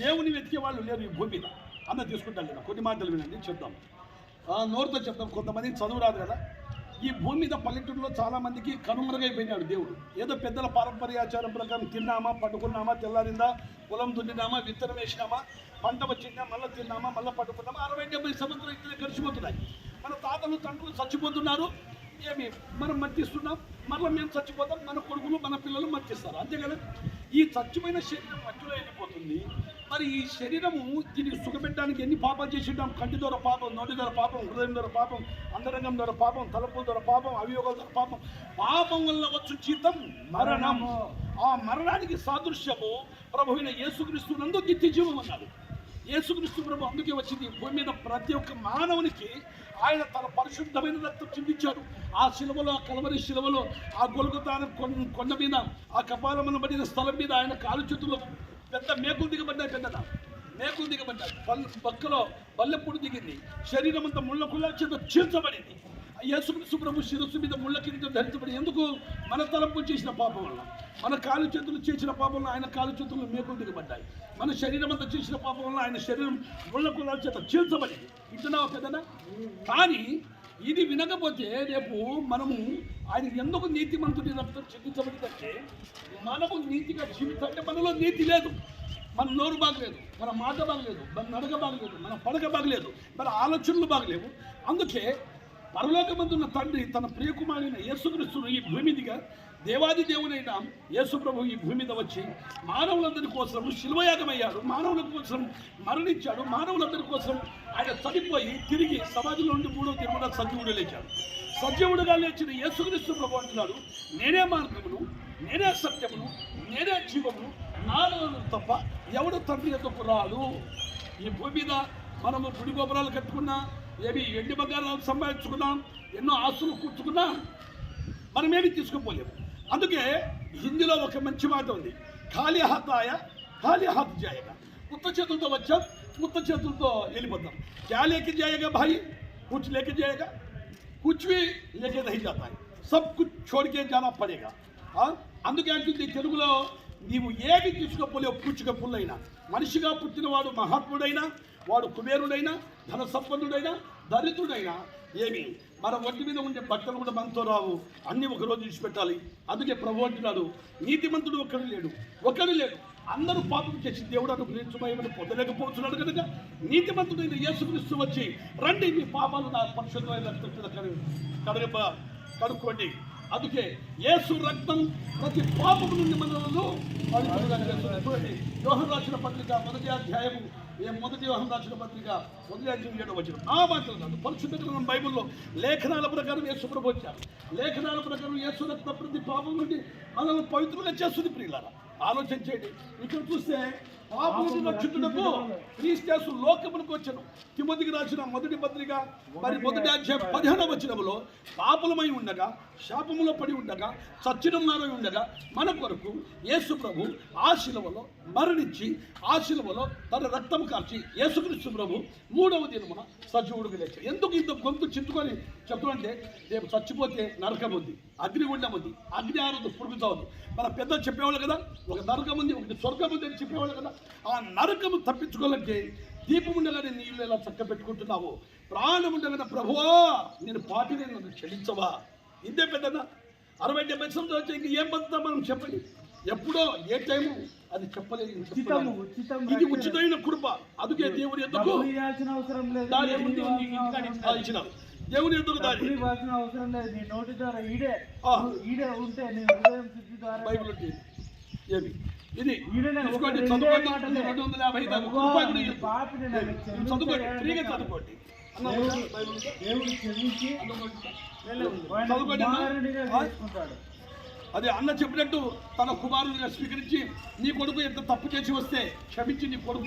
దేవుని వెతికే వాళ్ళు లేరు ఈ భూమి మీద. అన్న తీసుకుంటారు లేదా కొన్ని మాటలు వినండి చెప్తాం నోరుతో చెప్తాం కొంతమందికి చదువు రాదు కదా. ఈ భూమి మీద పల్లెటూరులో చాలామందికి కనుమరుగైపోయినాడు దేవుడు. ఏదో పెద్దల పారంపర్యాచారం ప్రకారం తిన్నామా పట్టుకున్నామా తెల్లారిందా పొలం దున్నినామా విత్తనం వేసినామా పంట వచ్చిందా మళ్ళీ తిన్నామా మళ్ళీ పట్టుకున్నామా అరవై డెబ్బై సంవత్సరాలు ఇట్లే గడిచిపోతున్నాయి. మన తాతలు తండ్రులు చచ్చిపోతున్నారు ఏమి మనం మర్తిస్తున్నాం మళ్ళీ మేము చచ్చిపోతాం మన కొడుకులు మన పిల్లలు మర్తిస్తారు అంతే కదా? ఈ చచ్చిపోయిన శరీరం మధ్యలో వెళ్ళిపోతుంది. మరి ఈ శరీరము దీనికి సుఖపెట్టడానికి ఎన్ని పాపాలు చేసింటాం? కంటి ద్వారా పాపం నోటి ద్వారా పాపం హృదయం ద్వారా పాపం అంతరంగం ద్వారా పాపం తలపుల ద్వారా పాపం అవియోగాల ద్వారా పాపం. పాపం వల్ల వచ్చు జీతం మరణం. ఆ మరణానికి సాదృశ్యము ప్రభువైన యేసుక్రీస్తు నందు నిత్య జీవం అన్నాడు. యేసుక్రీస్తు ప్రభు అందుకే వచ్చింది. భూమి మీద ప్రతి ఒక్క మానవునికి ఆయన తన పరిశుద్ధమైన రక్తం చిందించాడు. ఆ శిలువలో ఆ కలవరి శిలువలో ఆ గొలుగుతాన కొండ మీద ఆ కపాలమును పడిన స్థలం మీద ఆయన కాలు చేతుల్లో పెద్ద మేకులు దిగబడ్డాయి పెద్దగా మేకులు దిగబడ్డాయి పల్ పక్కలో బల్లెపూడి దిగింది. శరీరం అంతా ముళ్ళ కుళ్ళ చేత చీల్చబడింది. యేసుకుని సుప్రభు శిరస్సు మీద ముళ్ళ కిరీటం ధరించబడి ఎందుకు మన తలంపు చేసిన పాపం వల్ల? మన కాలు చేతులు చేసిన పాపం వల్ల ఆయన కాలు చేతులు మేకులు దిగబడ్డాయి మన శరీరం అంతా చేసిన పాపం వల్ల ఆయన శరీరం ముళ్ళ కులాల చేత చీల్చబడింది. ఇంటున్నావు పెద్దనా? కానీ ఇది వినకపోతే రేపు మనము ఆయన ఎందుకు నీతిమంతుడి రక్తం చెల్లించబడిందంటే మనము నీతిగా జీవితంటే మనలో నీతి లేదు. మన నోరు బాగలేదు మన మాట బాగలేదు మన నడక బాగలేదు మన పడక బాగలేదు మన ఆలోచనలు బాగలేవు. అందుకే పరలోకమందున్న తండ్రి తన ప్రియకుమారైన యేసుక్రీస్తును ఈ భూమిదిగా దేవాది దేవునైన యేసుప్రభు ఈ భూమి మీద వచ్చి మానవులందరి కోసం శిల్వయాగమయ్యాడు. మానవుల కోసం మరణించాడు. మానవులందరి కోసం ఆయన చనిపోయి తిరిగి సమాజంలో నుండి మూడో తిరుమల సజీవుడు లేచాడు. సజీవుడుగా లేచిన యేసుక్రీస్తు ప్రభు అంటున్నాడు నేనే మార్గమును నేనే సత్యమును నేనే జీవమును నాలో తప్ప ఎవడు తండ్రి ఎద్దకు రాడు? ఈ భూమి మీద మనము గుడి గోపురాలు కట్టుకున్నా ఏమి ఎండి బంగారాలు సంపాదించుకున్నాం ఎన్నో ఆస్తులు కూర్చుకున్నాం మనమేమి తీసుకుపోలేము. అందుకే హిందీలో ఒక మంచి మాట ఉంది. ఖాళీ ఆయ ఖాళీ హాత్ జాయగా. ఉత్త చేతులతో వచ్చాం ఉత్త చేతులతో వెళ్ళిపోతాం. క్యా లేక జాయగా భాయి? कुछ లేక జాయగా? కూర్చువి లేక लेके సబ్ కుచ్ है చాలా పడేగా. అందుకే అంటుంది తెలుగులో నీవు ఏమి తీసుకోపోలేవు పుచ్చుక పుల్లైనా. మనిషిగా పుట్టినవాడు మహాత్ముడైనా వాడు కుబేరుడైనా ధన సంపన్నుడైనా దరిద్రుడైనా ఏమి. మన ఒంటి మీద ఉండే బట్టలు కూడా మనతో రావు. అన్నీ ఒక రోజు విడిచిపెట్టాలి. అందుకే ప్రభు అంటున్నాడు నీతిమంతుడు ఒక్కడు లేడు. ఒక్కడు లేడు. అందరూ పాపం చేసి దేవుడు అనుగ్రహించమని పొందలేకపోతున్నాడు కనుక నీతిమంతుడైన యేసుక్రీస్తు వచ్చి రండి మీ పాపాలు నా పరిశుద్ధమైన రక్తం కడుగు కడగ కడుక్కోండి. అందుకే యేసు రక్తం ప్రతి పాపము నుండి మనలను చూడండి యోహన్ రాసిన పత్రిక మొదటి అధ్యాయము ఏ మొదటి యోహన్ రాసిన పత్రిక మొదటి ఏడవ వచ్చిన నా మాటలు కాదు పరిశుద్ధ గ్రంథం బైబిల్లో లేఖనాల ప్రకారం యేసు ప్రభు వచ్చారు. లేఖనాల ప్రకారం యేసు రక్తం ప్రతి పాపం నుండి మనల్ని పవిత్రంగా చేస్తుంది ప్రియులారా. ఆలోచన చేయండి ఇక్కడ చూస్తే పాపం నుండి రక్షితుడకు క్రీస్తు లోకమునకు వచ్చాను తిమోతికి రాసిన మొదటి పత్రిక మరి మొదటి అధ్యాయం పదిహేనవ వచనములో పాపులమై ఉండగా శాపములో పడి ఉండగా సచ్చినమారై ఉండగా మన కొరకు యేసు ప్రభు ఆ శిలవలో మరణించి ఆ శిలవలో తన రక్తం కార్చి యేసుక్రీస్తు ప్రభు మూడవ దినమున సజీవుడికి లేచాడు. ఎందుకు ఇంత గొంతు చించుకొని చెప్తుంటే రేపు చచ్చిపోతే నరకం ఉంది అగ్నిగుండం ఉంది అగ్ని ఆరదు పురుగు చావదు మన పెద్దలు చెప్పేవాళ్ళు కదా ఒక నరకం ఉంది ఒకటి స్వర్గం ఉంది అని చెప్పేవాళ్ళు కదా. ఆ నరకము తప్పించుకోవాలంటే దీపం ఉండగానే నీళ్ళు ఎలా చక్క పెట్టుకుంటున్నావు? ప్రాణం ఉండగానే ప్రభువా నేను పాపిని నన్ను క్షమించవా? ఇంతే పెద్దనా అరవై డెబ్బై సంవత్సరాలు వచ్చి ఇంక ఏం బతుకుతా మనం చెప్పండి. ఎప్పుడో ఏ టైము అది చెప్పలేదు ఇది ఉచితమైన కృప. అందుకే దేవుని ఎందుకు? డబ్బులు దేవుని ఎందుకు దారి? ఇవ్వాల్సిన అవసరం లేదు. నీ నోటి ద్వారా ఈడే. ఈడే ఉంటే నీ హృదయం శుద్ధి ద్వారా బైబిల్. ఏమి? ఇది చదువుకోండి. మాటలే. రెండు వందల యాభై చదువుకోండి. ఫ్రీగా. చదువుకోండి. అన్న దేవుడు- క్షమించి చదువుకోండి అది అన్న చెప్పినట్టు తన కుమారునిగా స్వీకరించి నీ కొడుకు ఎంత తప్పు చేసి వస్తే క్షమించి నీ కొడుకు